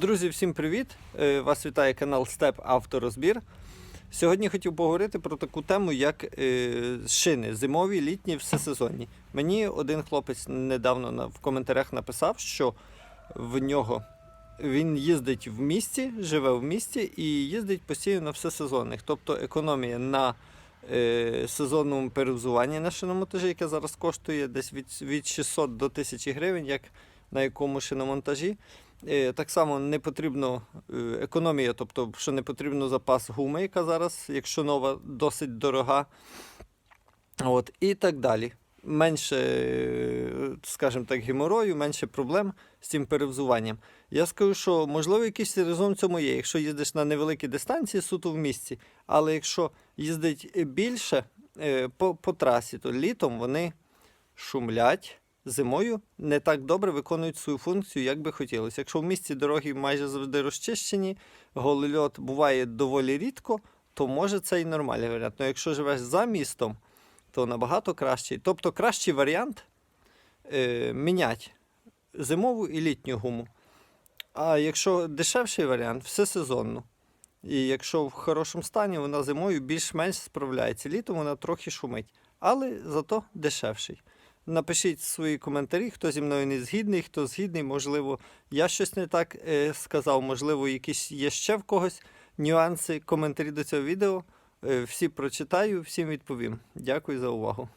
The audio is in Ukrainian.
Друзі, всім привіт! Е, Вас вітає канал Степ Авторозбір. Сьогодні хотів поговорити про таку тему, як е, шини зимові, літні, всесезонні. Мені один хлопець недавно в коментарях написав, що в нього він їздить в місті, живе в місті і їздить постійно на всесезонних. Тобто економія на е, сезонному перевзуванні на шиномонтажі, яке зараз коштує десь від 600 до 1000 гривень, як на якому шиномонтажі. Е, Так само не потрібно е, економія, тобто, що не потрібно запас гуми, яка зараз, якщо нова, досить дорога. От, і так далі. Менше, е, скажімо так, геморою, менше проблем з цим перевзуванням. Я скажу, що можливо якийсь резон в цьому є, якщо їздиш на невеликі дистанції суто в місті, але якщо їздить більше по, по трасі, то літом вони шумлять. Зимою не так добре виконують свою функцію, як би хотілося. Якщо в місті дороги майже завжди розчищені, голольот буває доволі рідко, то може це і нормальний варіант. Але якщо живеш за містом, то набагато кращий. Тобто кращий варіант е, міняти зимову і літню гуму. А якщо дешевший варіант, все сезонно. І якщо в хорошому стані, вона зимою більш-менш справляється. Літом вона трохи шумить, але зато дешевший. Напишіть свої коментарі, хто зі мною не згідний, хто згідний, можливо, я щось не так е, сказав, можливо, якісь є ще в когось нюанси, коментарі до цього відео. Е, всі прочитаю, всім відповім. Дякую за увагу.